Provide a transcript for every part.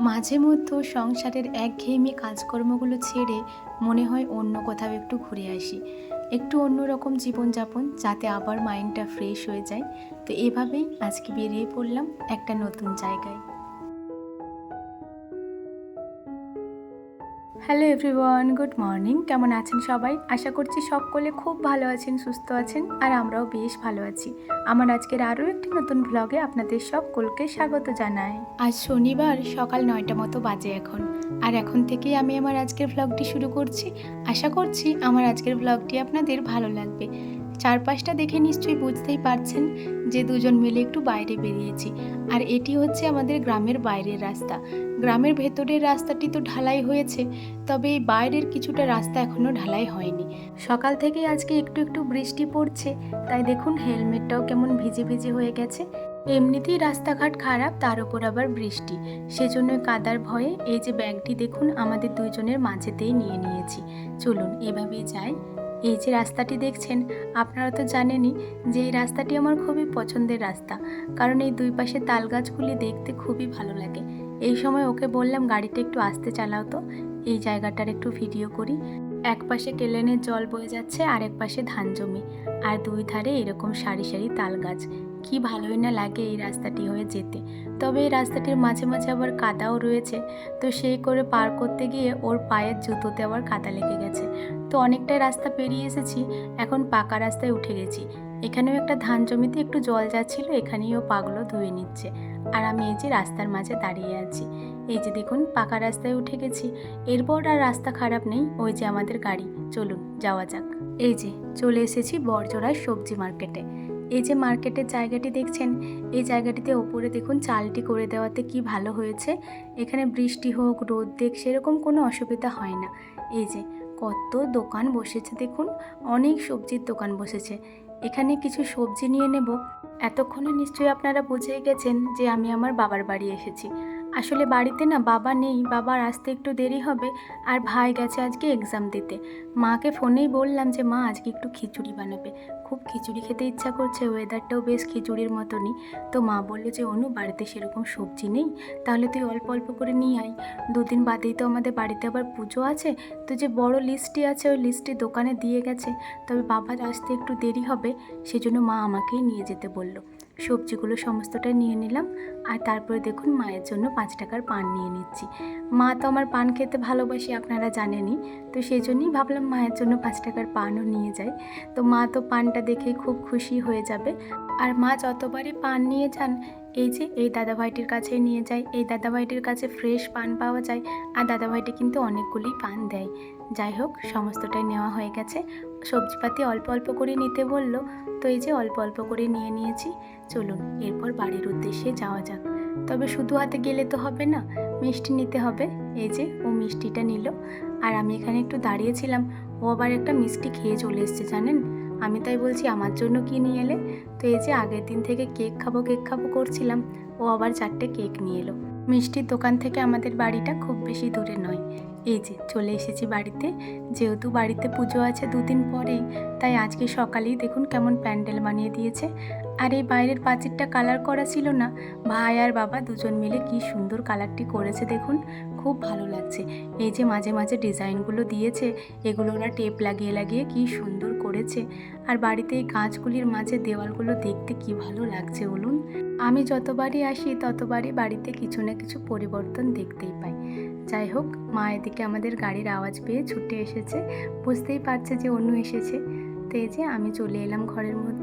মাঝে মধ্যে সংসারের একঘেয়েমি কাজকর্মগুলো ছেড়ে মনে হয় অন্য কোথাও একটু ঘুরে আসি। একটু অন্যরকম জীবনযাপন যাতে আবার মাইন্ডটা ফ্রেশ হয়ে যায়। তো এভাবেই আজকে বেরিয়ে পড়লাম একটা নতুন জায়গায়। Hello everyone, good morning. কেমন আছেন সবাই? আশা করছি সকলে খুব ভালো আছেন, সুস্থ আছেন, আর আমরাও বেশ ভালো আছি। আমার আজকের আরও একটি নতুন ব্লগে আপনাদের সকলকে স্বাগত জানাই। আজ শনিবার, সকাল নয়টা মতো বাজে এখন। আর এখন থেকেই আমি আমার আজকের ভ্লগটি শুরু করছি। আশা করছি আমার আজকের ভ্লগটি আপনাদের ভালো লাগবে। চারপাশটা দেখে নিশ্চয়ই বুঝতেই পারছেন যে দুজন মিলে একটু বাইরে বেরিয়েছি। আর এটি হচ্ছে আমাদের গ্রামের বাইরের রাস্তা। গ্রামের ভেতরের রাস্তাটি তো ঢালাই হয়েছে, তবে এই বাইরের কিছুটা রাস্তা এখনও ঢালাই হয়নি। সকাল থেকে আজকে একটু একটু বৃষ্টি পড়ছে, তাই দেখুন হেলমেটটাও কেমন ভিজে ভিজে হয়ে গেছে। এমনিতেই রাস্তাঘাট খারাপ, তার উপর আবার বৃষ্টি। সেজন্য কাদার ভয়ে এই যে ব্যাগটি দেখুন আমাদের দুইজনের মাঝেতেই নিয়ে নিয়েছি। চলুন, এভাবেই যাই। এই যে রাস্তাটি দেখছেন, আপনারা তো জানেনই যে এই রাস্তাটি আমার খুবই পছন্দের রাস্তা। কারণ এই দুই পাশে তাল গাছগুলি দেখতে খুবই ভালো লাগে। এই সময় ওকে বললাম, গাড়িটা একটু আস্তে চালাও তো। এই জায়গাটার একটু ভিডিও করি। এক পাশে কেলেনের জল বয়ে যাচ্ছে আর এক পাশে ধান জমি। আর দুই ধারে এরকম সারি সারি তাল গাছ। কি ভালোই না লাগে এই রাস্তাটি হয়ে যেতে। তবে এই রাস্তাটির মাঝে মাঝে আবার কাদাও রয়েছে। তো সেই করে পার করতে গিয়ে ওর পায়ের জুতোতে আবার কাদা লেগে গেছে। তো অনেকটাই রাস্তা পেরিয়ে এসেছি, এখন পাকা রাস্তায় উঠে গেছি। এখানেও একটা ধান জমিতে একটু জল যাচ্ছিল, এখানেই ও পাগুলো ধুয়ে নিচ্ছে। আর আমি এই যে রাস্তার মাঝে দাঁড়িয়ে আছি। এই যে দেখুন, পাকা রাস্তায় উঠে গেছি। এরপর আর রাস্তা খারাপ নেই, ওই যে আমাদের গাড়ি। চলুন, যাওয়া যাক। এই যে, চলে এসেছি বরজোড়ার সবজি মার্কেটে। এই যে মার্কেটের জায়গাটি দেখছেন, এই জায়গাটিতে ওপরে দেখুন চালটি করে দেওয়াতে কি ভালো হয়েছে। এখানে বৃষ্টি হোক, রোদ দেখ, সেরকম কোনো অসুবিধা হয় না। এই যে কত দোকান বসেছে দেখুন, অনেক সবজির দোকান বসেছে। এখানে কিছু সবজি নিয়ে নেব। এতক্ষণে নিশ্চয়ই আপনারা বুঝেই গেছেন যে আমি আমার বাবার বাড়ি এসেছি। আসলে বাড়িতে না বাবা নেই, বাবার আসতে একটু দেরি হবে আর ভাই গেছে আজকে এক্সাম দিতে। মাকে ফোনেই বললাম যে, মা, আজকে একটু খিচুড়ি বানাবে। খুব খিচুড়ি খেতে ইচ্ছা করছে ওয়েদারটাও বেশ খিচুড়ির মতনই। তো মা বলল যে, অনু, বাড়িতে সেরকম সবজি নেই, তাহলে তুই অল্প অল্প করে নিয়ে আয়। দুদিন বাদেই তো আমাদের বাড়িতে আবার পুজো আছে, তো যে বড় লিস্টটি আছে, ওই লিস্টটি দোকানে দিয়ে গেছে। তবে বাবার আসতে একটু দেরি হবে, সেজন্য মা আমাকেই নিয়ে যেতে বলল। সবজিগুলো সমস্তটাই নিয়ে নিলাম। আর তারপরে দেখুন মায়ের জন্য পাঁচ টাকার পান নিয়ে নিচ্ছি। মা তো আমার পান খেতে ভালোবাসি, আপনারা জানেনই। তো সেই জন্যই ভাবলাম মায়ের জন্য পাঁচ টাকার পানও নিয়ে যাই। তো মা তো পানটা দেখেই খুব খুশি হয়ে যাবে। আর মা যতবারই পান নিয়ে যান, এই যে এই দাদাভাইটির কাছে নিয়ে যায় এই দাদাভাইটির কাছে ফ্রেশ পান পাওয়া যায়। আর দাদাভাইটি কিন্তু অনেকগুলি পান দেয়। যাই হোক, সমস্তটাই নেওয়া হয়ে গেছে। সবজিপাতি অল্প অল্প করে নিতে বলল, তো এই যে অল্প অল্প করে নিয়ে নিয়েছি, চলুন, এরপর বাড়ির উদ্দেশ্যে যাওয়া যাক। তবে শুধু হাতে গেলে তো হবে না, মিষ্টি নিতে হবে। এই যে ও মিষ্টিটা নিল, আর আমি এখানে একটু দাঁড়িয়েছিলাম, ও আবার একটা মিষ্টি খেয়ে চলে এসছে, জানেন? আমি তাই বলছি, আমার জন্য কি নিয়ে এলে? তো এই যে আগের দিন থেকে কেক খাব কেক খাব করছিলাম, ও আবার চারটে কেক নিয়ে এলো। মিষ্টির দোকান থেকে আমাদের বাড়িটা খুব বেশি দূরে নয়। এই যে, চলে এসেছি বাড়িতে। যেহেতু বাড়িতে পুজো আছে দুদিন পরেই, তাই আজকে সকালেই দেখুন কেমন প্যান্ডেল বানিয়ে দিয়েছে। আর এই বাইরের পাঁচিরটা কালার করা ছিল না। ভাই আর বাবা দুজন মিলে কি সুন্দর কালারটি করেছে দেখুন, খুব ভালো লাগছে। এই যে মাঝে মাঝে ডিজাইনগুলো দিয়েছে, এগুলো ওরা টেপ লাগিয়ে লাগিয়ে কি সুন্দর করেছে। আর বাড়িতে এই গাছগুলির মাঝে দেওয়ালগুলো দেখতে কি ভালো লাগছে বলুন? আমি যতবারই আসি, ততবারই বাড়িতে কিছু না কিছু পরিবর্তন দেখতেই পাই। যাই হোক, মা এদিকে আমাদের গাড়ির আওয়াজ পেয়ে ছুটে এসেছে। বুঝতেই পারছে যে অনু এসেছে। তো এই যে আমি চলে এলাম ঘরের মধ্যে।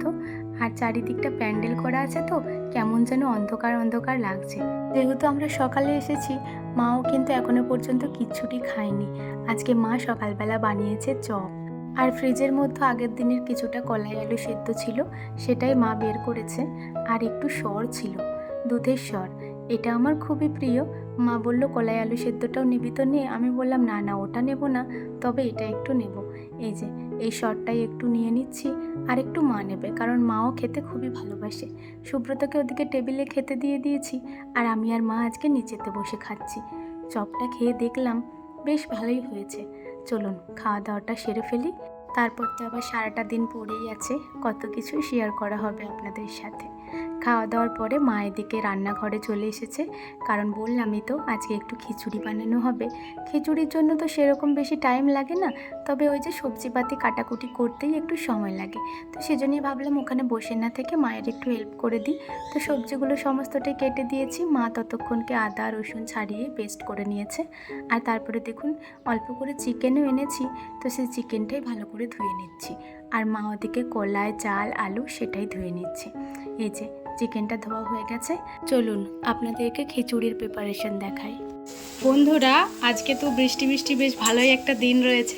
আর চারিদিকটা প্যান্ডেল করা আছে তো, কেমন যেন অন্ধকার অন্ধকার লাগছে। যেহেতু আমরা সকালে এসেছি, মাও কিন্তু এখনও পর্যন্ত কিচ্ছুটি খায়নি। আজকে মা সকালবেলা বানিয়েছে চপ। আর ফ্রিজের মধ্যে আগের দিনের কিছুটা কলাই আলু সেদ্ধ ছিল, সেটাই মা বের করেছে, আর একটু স্বর ছিল, দুধের স্বর এটা আমার খুবই প্রিয়। মা বলল, কলাই আলু সেদ্ধটাও নিবি তো নে। আমি বললাম, না না, ওটা নেব না, তবে এটা একটু নেব। এই যে, এই শরটাই একটু নিয়ে নিচ্ছি। আর একটু মা নেবে, কারণ মাও খেতে খুবই ভালোবাসে। সুব্রতকে ওদিকে টেবিলে খেতে দিয়ে দিয়েছি, আর আমি আর মা আজকে নিচেতে বসে খাচ্ছি। চপটা খেয়ে দেখলাম, বেশ ভালোই হয়েছে। চলুন, খাওয়া দাওয়াটা সেরে ফেলি। তারপর তো আবার সারাটা দিন পড়েই আছে, কত কিছু শেয়ার করা হবে আপনাদের সাথে। খাওয়া দাওয়ার পরে মা এদিকে রান্নাঘরে চলে এসেছে। কারণ বললামই তো, আজকে একটু খিচুড়ি বানানো হবে। খিচুড়ির জন্য তো সেরকম বেশি টাইম লাগে না। তবে ওই যে সবজিপাতি কাটাকুটি করতেই একটু সময় লাগে। তো সেজন্যই ভাবলাম ওখানে বসে না থেকে মায়ের একটু হেল্প করে দিই। তো সবজিগুলো সমস্তটাই কেটে দিয়েছি। মা ততক্ষণকে আদা, রসুন ছাড়িয়ে পেস্ট করে নিয়েছে। আর তারপরে দেখুন, অল্প করে চিকেনও এনেছি। তো সেই চিকেনটাই ভালো করে ধুয়ে নিচ্ছি। আর মা ওদিকে কলাই, চাল, আলু সেটাই ধুয়ে নিচ্ছে। এই যে চিকেনটা ধোয়া হয়ে গেছে। চলুন, আপনাদেরকে খিচুড়ির প্রিপারেশন দেখাই। বন্ধুরা আজকে তো বৃষ্টি বৃষ্টি বেশ ভালোই একটা দিন রয়েছে।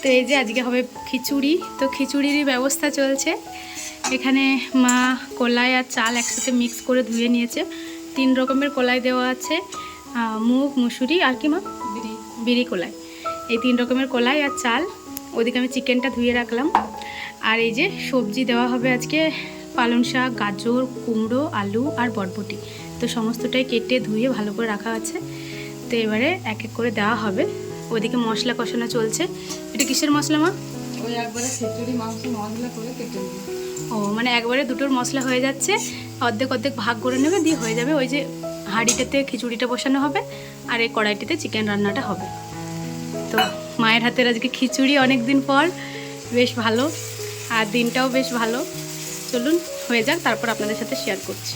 তো এই যে আজকে হবে খিচুড়ি তো খিচুড়িরই ব্যবস্থা চলছে। এখানে মা কলাই আর চাল একসাথে মিক্স করে ধুয়ে নিয়েছে। তিন রকমের কলাই দেওয়া আছে মুগ মুসুরি আর কি মা? বিরি বিরি কলাই। এই তিন রকমের কলাই আর চাল ওদিকে আমি চিকেনটা ধুয়ে রাখলাম। আর এই যে সবজি দেওয়া হবে আজকে পালং শাক গাজর কুমড়ো আলু আর বরবটি। তো সমস্তটাই কেটে ধুয়ে ভালো করে রাখা আছে। তো এবারে এক এক করে দেওয়া হবে। ওদিকে মশলা কষানো চলছে। এটা কিসের মশলা মা? ওই একবারে খিচুড়ি মাংস মশলা করে কেটে ও মানে একবারে দুটোর মশলা হয়ে যাচ্ছে। অর্ধেক অর্ধেক ভাগ করে নেবে দিয়ে হয়ে যাবে ওই যে হাঁড়িটাতে খিচুড়িটা বসানো হবে আর এই কড়াইটিতে চিকেন রান্নাটা হবে। তো মায়ের হাতের আজকে খিচুড়ি অনেক দিন পর বেশ ভালো। আর দিনটাও বেশ ভালো। চলুন হয়ে যাক তারপর আপনাদের সাথে শেয়ার করছি।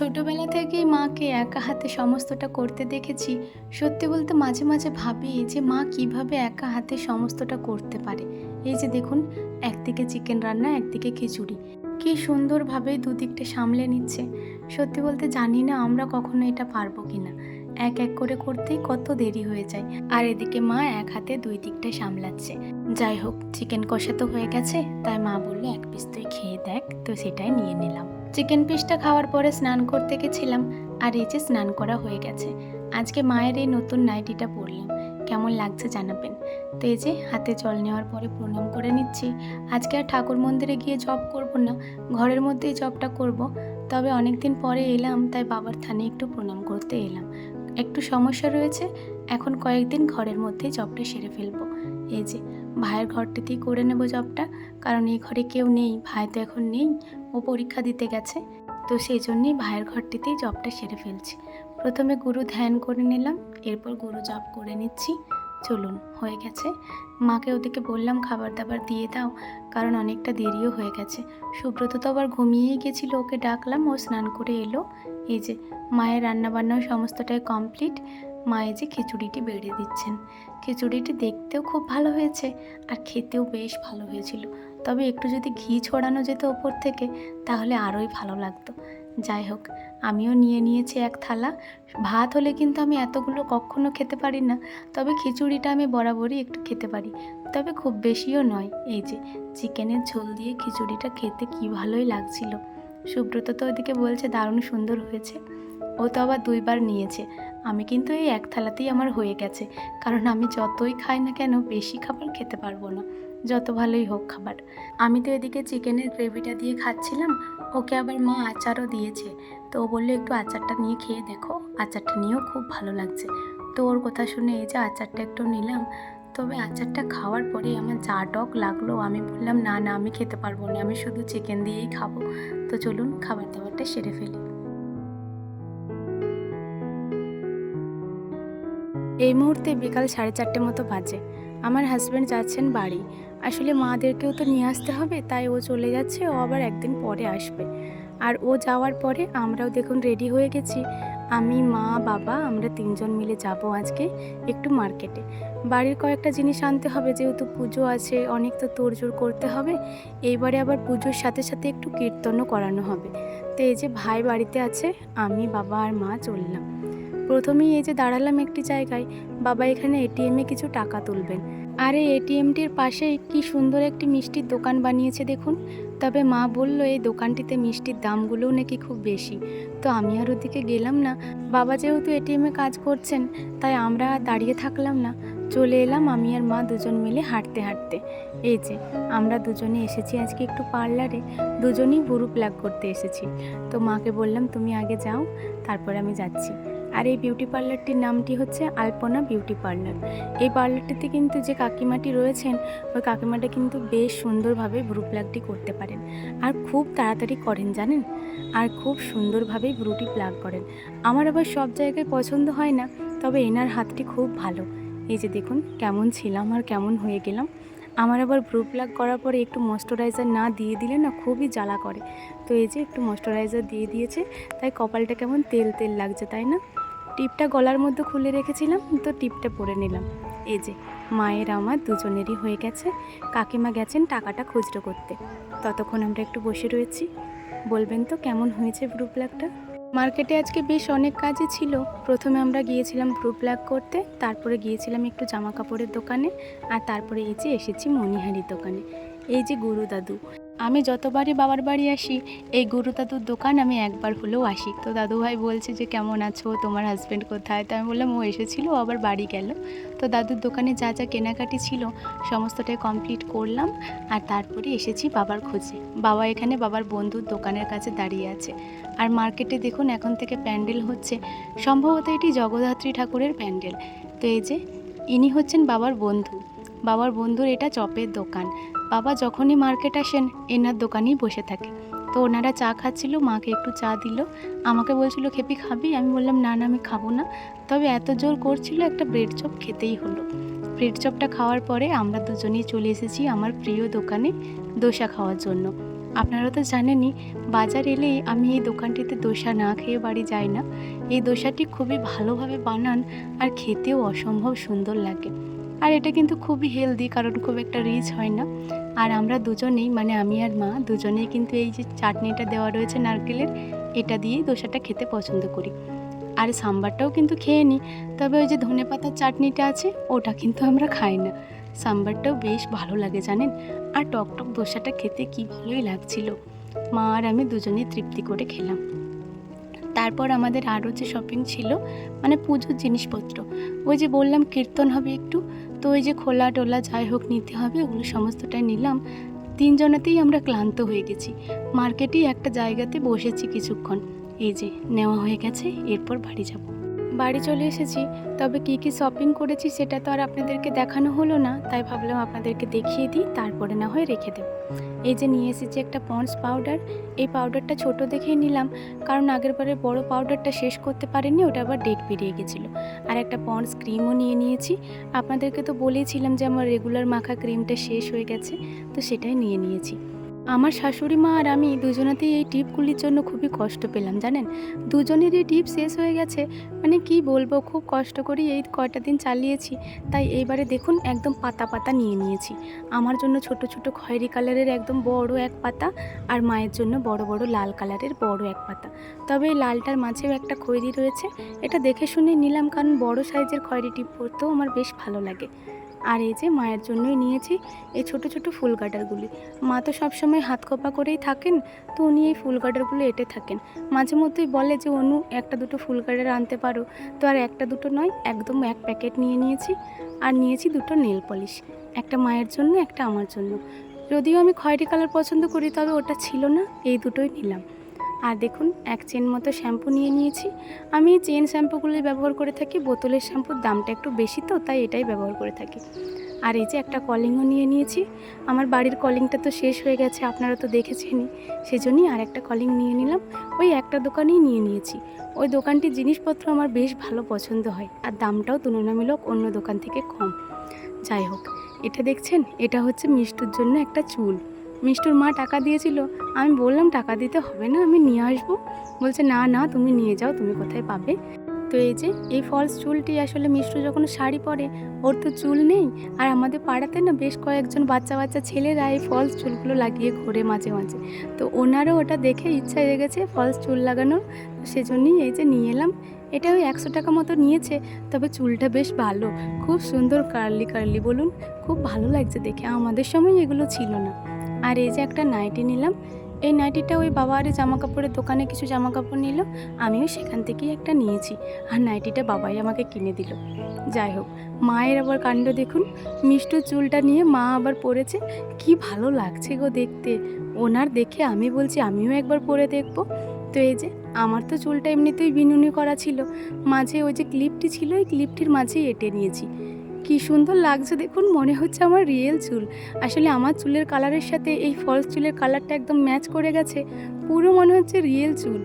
ছোটবেলা থেকেই মাকে একা হাতে সমস্তটা করতে দেখেছি, সত্যি বলতে মাঝে মাঝে ভাবি যে মা কীভাবে একা হাতে সমস্তটা করতে পারে। এই যে দেখুন, একদিকে চিকেন রান্না, একদিকে খিচুড়ি। কি সুন্দরভাবে দুদিকটা সামলে নিচ্ছে। সত্যি বলতে জানি না আমরা কখনো এটা পারব কি না এক এক করে করতেই কত দেরি হয়ে যায়। আর এদিকে মা এক হাতে দুই দিকটা সামলাচ্ছে। যাই হোক চিকেন কষা তো হয়ে গেছে, তাই মা বলল, এক পিস তুই খেয়ে দেখ। তো সেটাই নিয়ে নিলাম। চিকেন পিসটা খাওয়ার পরে স্নান করতে গেছিলাম, আর এই যে স্নান করা হয়ে গেছে। আজকে মায়ের এই নতুন নাইটিটা পরলাম। কেমন লাগছে জানাবেন। তো এই যে হাতে জল নেওয়ার পরে প্রণাম করে নিচ্ছি। আজকে আর ঠাকুর মন্দিরে গিয়ে জব করব না, ঘরের মধ্যেই জবটা করব। তবে অনেক দিন পরে এলাম, তাই বাবার থানে একটু প্রণাম করতে এলাম। একটু সমস্যা রয়েছে, এখন কয়েকদিন ঘরের মধ্যেই জবটা সেরে ফেলব। এই যে, ভাইয়ের ঘরটিতেই করে নেব জবটা কারণ এই ঘরে কেউ নেই, ভাই তো এখন নেই। ও পরীক্ষা দিতে গেছে, তো সেই জন্যই ভাইয়ের ঘরটিতেই জবটা সেরে ফেলছি। প্রথমে গুরু ধ্যান করে নিলাম, এরপর গুরু জব করে নিচ্ছি। চলুন, হয়ে গেছে। মাকে ওদিকে বললাম, খাবার দাবার দিয়ে দাও, কারণ অনেকটা দেরিও হয়ে গেছে। সুব্রত তো আবার ঘুমিয়েই গেছিল, ওকে ডাকলাম, ও স্নান করে এলো। এই যে, মায়ের রান্নাবান্নাও সমস্তটাই কমপ্লিট। মা এই যে খিচুড়িটি বেড়ে দিচ্ছেন। খিচুড়িটি দেখতেও খুব ভালো হয়েছে, আর খেতেও বেশ ভালো হয়েছিল। তবে একটু যদি ঘি ছড়ানো যেত ওপর থেকে, তাহলে আরোই ভালো লাগতো। যাই হোক, আমিও নিয়ে নিয়েছি এক থালা। ভাত হলে কিন্তু আমি এতগুলো কখনো খেতে পারি না, তবে খিচুড়িটা আমি বরাবরই একটু খেতে পারি। তবে খুব বেশিও নয়, এই যে চিকেনের ঝোল দিয়ে খিচুড়িটা খেতে কি ভালোই লাগছিল। সুব্রত তো ওদিকে বলছে, দারুণ সুন্দর হয়েছে। ও তো আবার দুইবার নিয়েছে। আমি কিন্তু এই এক থালাতেই আমার হয়ে গেছে, কারণ আমি যতই খাই না কেন, বেশি খাবার খেতে পারব না। যত ভালোই হোক খাবার। আমি তো এদিকে চিকেনের গ্রেভিটা দিয়ে খাচ্ছিলাম, ওকে আবার মা আচারও দিয়েছে। তো ও বলল, একটু আচারটা নিয়ে খেয়ে দেখো, আচারটা নিয়েও খুব ভালো লাগছে। তো ওর কথা শুনে এই যে আচারটা একটু নিলাম, তবে আচারটা খাওয়ার পরে আমার যা টক লাগল, আমি বললাম, না না, আমি খেতে পারব না, আমি শুধু চিকেন দিয়েই খাব। তো চলুন খাবার দাবারটা সেরে ফেলি। এই মুহূর্তে বিকাল সাড়ে চারটে মতো বাজে। আমার হাজব্যান্ড যাচ্ছেন বাড়ি। আসলে মাদেরকেও তো নিয়ে আসতে হবে, তাই ও চলে যাচ্ছে, ও আবার একদিন পরে আসবে। আর ও যাওয়ার পরে আমরাও দেখুন রেডি হয়ে গেছি। আমি, মা, বাবা, আমরা তিনজন মিলে যাব আজকে একটু মার্কেটে। বাড়ির কয়েকটা জিনিস আনতে হবে, যেহেতু পুজো আছে, অনেক তো তোড়জোড় করতে হবে। এইবারে আবার পুজোর সাথে সাথে একটু কীর্তনও করানো হবে। তো এই যে ভাই বাড়িতে আছে, আমি, বাবা আর মা চললাম। প্রথমেই এই যে দাঁড়ালাম একটি জায়গায়, বাবা এখানে এটিএমে কিছু টাকা তুলবেন। আর এই এটিএমটির পাশেই কি সুন্দর একটি মিষ্টির দোকান বানিয়েছে দেখুন। তবে মা বলল, এই দোকানটিতে মিষ্টির দামগুলোও নাকি খুব বেশি। তো আমি আর ওদিকে গেলাম না। বাবা যেহেতু এটিএমে কাজ করছেন, তাই আমরা দাঁড়িয়ে থাকলাম না। চলে এলাম আমি আর মা দুজন মিলে হাঁটতে হাঁটতে। এই যে, আমরা দুজনে এসেছি আজকে একটু পার্লারে। দুজনেই বুরু প্লাগ করতে এসেছি। তো মাকে বললাম, তুমি আগে যাও, তারপর আমি যাচ্ছি। আর এই বিউটি পার্লারটির নামটি হচ্ছে আলপনা বিউটি পার্লার এই পার্লারটিতে কিন্তু যে কাকিমাটি রয়েছেন, ওই কাকিমাটা কিন্তু বেশ সুন্দরভাবে ভ্রু প্লাগটি করতে পারেন। আর খুব তাড়াতাড়ি করেন, জানেন? আর খুব সুন্দরভাবে ভ্রুটি প্লাগ করেন। আমার আবার সব জায়গায় পছন্দ হয় না, তবে এনার হাতটি খুব ভালো। এই যে দেখুন, কেমন ছিলাম আর কেমন হয়ে গেলাম। আমার আবার ভ্রু প্লাগ করার পরে একটু ময়শ্চারাইজার না দিয়ে দিলে না খুবই জ্বালা করে। তো এই যে একটু ময়শ্চারাইজার দিয়ে দিয়েছে, তাই কপালটা কেমন তেল তেল লাগছে, তাই না? টিপটা গলার মধ্যে খুলে রেখেছিলাম, তো টিপটা পরে নিলাম। এই যে, মায়ের আমার দুজনেরই হয়ে গেছে, কাকিমা গেছেন টাকাটা খুচরো করতে। ততক্ষণ আমরা একটু বসে রয়েছি। বলবেন তো, কেমন হয়েছে ভ্রু প্লাগটা মার্কেটে আজকে বেশ অনেক কাজই ছিল। প্রথমে আমরা গিয়েছিলাম ভ্রু প্লাগ করতে, তারপরে গিয়েছিলাম একটু জামা কাপড়ের দোকানে, আর তারপরে এই যে এসেছি মণিহারির দোকানে। এই যে গুরু দাদু আমি যতবারই বাবার বাড়ি আসি, এই গুরু দাদুর দোকান আমি একবার হলেও আসি। তো দাদু ভাই বলছে যে, কেমন আছো? তোমার হাজব্যান্ড কোথায়? তো আমি বললাম, ও এসেছিল আবার বাড়ি গেল। তো দাদুর দোকানে যা যা কেনাকাটি ছিল, সমস্তটাই কমপ্লিট করলাম। আর তারপরে এসেছি বাবার খোঁজে। বাবা এখানে বাবার বন্ধুর দোকানের কাছে দাঁড়িয়ে আছে। আর মার্কেটে দেখুন, এখন থেকে প্যান্ডেল হচ্ছে। সম্ভবত এটি জগদ্ধাত্রী ঠাকুরের প্যান্ডেল। তো এই যে, ইনি হচ্ছেন বাবার বন্ধু। বাবার বন্ধুর এটা চপের দোকান। বাবা যখনই মার্কেট আসেন, এনার দোকানেই বসে থাকে। তো ওনারা চা খাচ্ছিল, মাকে একটু চা দিল। আমাকে বলছিল, খেপি, খাবি? আমি বললাম, না না, আমি খাব না। তবে এত জোর করছিল, একটা ব্রেড চপ খেতেই হলো। ব্রেড চপটা খাওয়ার পরে আমরা দুজনেই চলে এসেছি আমার প্রিয় দোকানে দোসা খাওয়ার জন্য। আপনারা তো জানেনই, বাজার এলেই আমি এই দোকানটিতে দোসা না খেয়ে বাড়ি যাই না। এই দোসাটি খুবই ভালোভাবে বানান আর খেতেও অসম্ভব সুন্দর লাগে। আর এটা কিন্তু খুবই হেলদি কারণ খুব একটা রিচ হয় না। আর আমরা দুজনেই মানে আমি আর মা, দুজনেই কিন্তু এই যে চাটনিটা দেওয়া রয়েছে নারকেলের, এটা দিয়েই দোসাটা খেতে পছন্দ করি। আর সাম্বারটাও কিন্তু খেয়ে নিই। তবে ওই যে ধনে পাতার চাটনিটা আছে, ওটা কিন্তু আমরা খাই না। সাম্বারটাও বেশ ভালো লাগে, জানেন? আর টক টক দোসাটা খেতে কি ভালোই লাগছিল। মা আর আমি দুজনেই তৃপ্তি করে খেলাম। তারপর আমাদের আরও যে শপিং ছিল মানে পুজোর জিনিসপত্র। ওই যে বললাম, কীর্তন হবে একটু। তো ওই যে খোলা টোলা যাই হোক নিতে হবে, ওগুলো সমস্তটাই নিলাম। তিনজনেতেই আমরা ক্লান্ত হয়ে গেছি। মার্কেটেই একটা জায়গাতে বসেছি কিছুক্ষণ। এই যে, নেওয়া হয়ে গেছে, এরপর বাড়ি যাব। বাড়ি চলে এসেছি, তবে কী কী শপিং করেছি সেটা তো আর আপনাদেরকে দেখানো হলো না, তাই ভাবলাম আপনাদেরকে দেখিয়ে দিই, তারপরে না হয় রেখে দেব। এই যে নিয়ে এসেছি একটা পন্ডস পাউডার এই পাউডারটা ছোট দেখেই নিলাম, কারণ আগের বারে বড় পাউডারটা শেষ করতে পারিনি, ওটা আবার ডেট পেরিয়ে গেছিল। আর একটা পন্ডস ক্রিমও নিয়ে নিয়েছি, আপনাদেরকে তো বলেইছিলাম যে আমার রেগুলার মাখা ক্রিমটা শেষ হয়ে গেছে, তো সেটাই নিয়ে নিয়েছি। আমার শাশুড়ি মা আর আমি দুজনাতেই এই টিপগুলির জন্য খুবই কষ্ট পেলাম, জানেন? দুজনেরই টিপ শেষ হয়ে গেছে। মানে কি বলব, খুব কষ্ট করেই এই কয়টা দিন চালিয়েছি। তাই এইবারে দেখুন, একদম পাতা পাতা নিয়ে নিয়েছি। আমার জন্য ছোট ছোট খয়েরি কালারের একদম বড় এক পাতা আর মায়ের জন্য বড় বড় লাল কালারের বড় এক পাতা। তবে এই লালটার মাঝেও একটা খয়েরি রয়েছে। এটা দেখে শুনে নিলাম, কারণ বড় সাইজের খয়েরি টিপ পরতেও আমার বেশ ভালো লাগে। আর এই যে মায়ের জন্যই নিয়েছি এই ছোট ছোট ফুল গার্ডারগুলি মা তো সবসময় হাত কপা করেই থাকেন, তো উনি এই ফুল গার্ডারগুলো এঁটে থাকেন। মাঝে মধ্যেই বলে যে, অনু, একটা দুটো ফুল গার্ডার আনতে পারো। তো আর একটা দুটো নয়, একদম এক প্যাকেট নিয়ে নিয়েছি। আর নিয়েছি দুটো নেল পলিশ, একটা মায়ের জন্য, একটা আমার জন্য। যদিও আমি খয়েরি কালার পছন্দ করি, তবে ওটা ছিল না, এই দুটোই নিলাম। আর দেখুন, এক চেন মতো শ্যাম্পু নিয়ে নিয়েছি। আমি চেন শ্যাম্পুগুলোই ব্যবহার করে থাকি, বোতলের শ্যাম্পুর দামটা একটু বেশি তো, তাই এটাই ব্যবহার করে থাকি। আর এই যে একটা কলিংও নিয়ে নিয়েছি। আমার বাড়ির কলিংটা তো শেষ হয়ে গেছে, আপনারা তো দেখেছেনই। সেজন্যই আর একটা কলিং নিয়ে নিলাম। ওই একটা দোকানেই নিয়ে নিয়েছি। ওই দোকানটির জিনিসপত্র আমার বেশ ভালো পছন্দ হয়, আর দামটাও তুলনামূলক অন্য দোকান থেকে কম। যাই হোক, এটা দেখছেন? এটা হচ্ছে মিষ্টুর জন্য একটা চুল। মিষ্টুর মা টাকা দিয়েছিল, আমি বললাম, টাকা দিতে হবে না, আমি নিয়ে আসব। বলছে, না না, তুমি নিয়ে যাও, তুমি কোথায় পাবে? তো এই যে, এই ফলস চুলটি আসলে মিষ্টু যখন শাড়ি পরে, ওর তো চুল নেই। আর আমাদের পাড়াতে না বেশ কয়েকজন বাচ্চা বাচ্চা ছেলেরা এই ফলস চুলগুলো লাগিয়ে ঘোরে মাঝে মাঝে। তো ওনারও ওটা দেখে ইচ্ছা হয়ে গেছে ফলস চুল লাগানোর। সেজন্যই এই যে নিয়ে এলাম। এটা ওই একশো টাকা মতো নিয়েছে, তবে চুলটা বেশ ভালো। খুব সুন্দর কার্লি কার্লি বলুন, খুব ভালো লাগছে দেখে। আমাদের সময় এগুলো ছিল না। আর এই যে একটা নাইটি নিলাম। এই নাইটিটা ওই বাবার জামা কাপড়ের দোকানে কিছু জামা কাপড় নিল। আমিও সেখান থেকেই একটা নিয়েছি। আর নাইটিটা বাবাই আমাকে কিনে দিল। যাই হোক, মায়ের আবার কাণ্ড দেখুন। মিষ্টুর চুলটা নিয়ে মা আবার পরেছে। কি ভালো লাগছে গো দেখতে। ওনার দেখে আমি বলছি, আমিও একবার পরে দেখব। তো এই যে, আমার তো চুলটা এমনিতেই বিনুনি করা ছিল। মাঝে ওই যে ক্লিপটি ছিল, ওই ক্লিপটির মাঝেই এঁটে নিয়েছি। কি সুন্দর লাগছে দেখুন, মনে হচ্ছে আমার রিয়েল চুল। আসলে আমার চুলের কালারের সাথে এই ফলস চুলের কালারটা একদম ম্যাচ করে গেছে, পুরো মনে হচ্ছে রিয়েল চুল।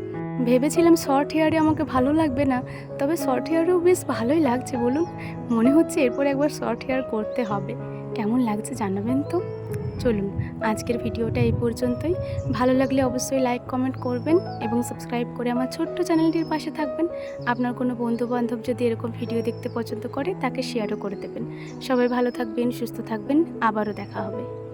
ভেবেছিলাম শর্ট হেয়ারে আমাকে ভালো লাগবে না, তবে শর্ট হেয়ারেও বেশ ভালোই লাগছে বলুন। মনে হচ্ছে এরপর একবার শর্ট হেয়ার করতে হবে। কেমন লাগছে জানাবেন তো? চলুন, আজকের ভিডিওটা এই পর্যন্তই। ভালো লাগলে অবশ্যই লাইক কমেন্ট করবেন এবং সাবস্ক্রাইব করে আমার ছোট্ট চ্যানেলটির পাশে থাকবেন। আপনার কোনো বন্ধুবান্ধব যদি এরকম ভিডিও দেখতে পছন্দ করে, তাকে শেয়ারও করে দেবেন। সবাই ভালো থাকবেন, সুস্থ থাকবেন। আবারও দেখা হবে।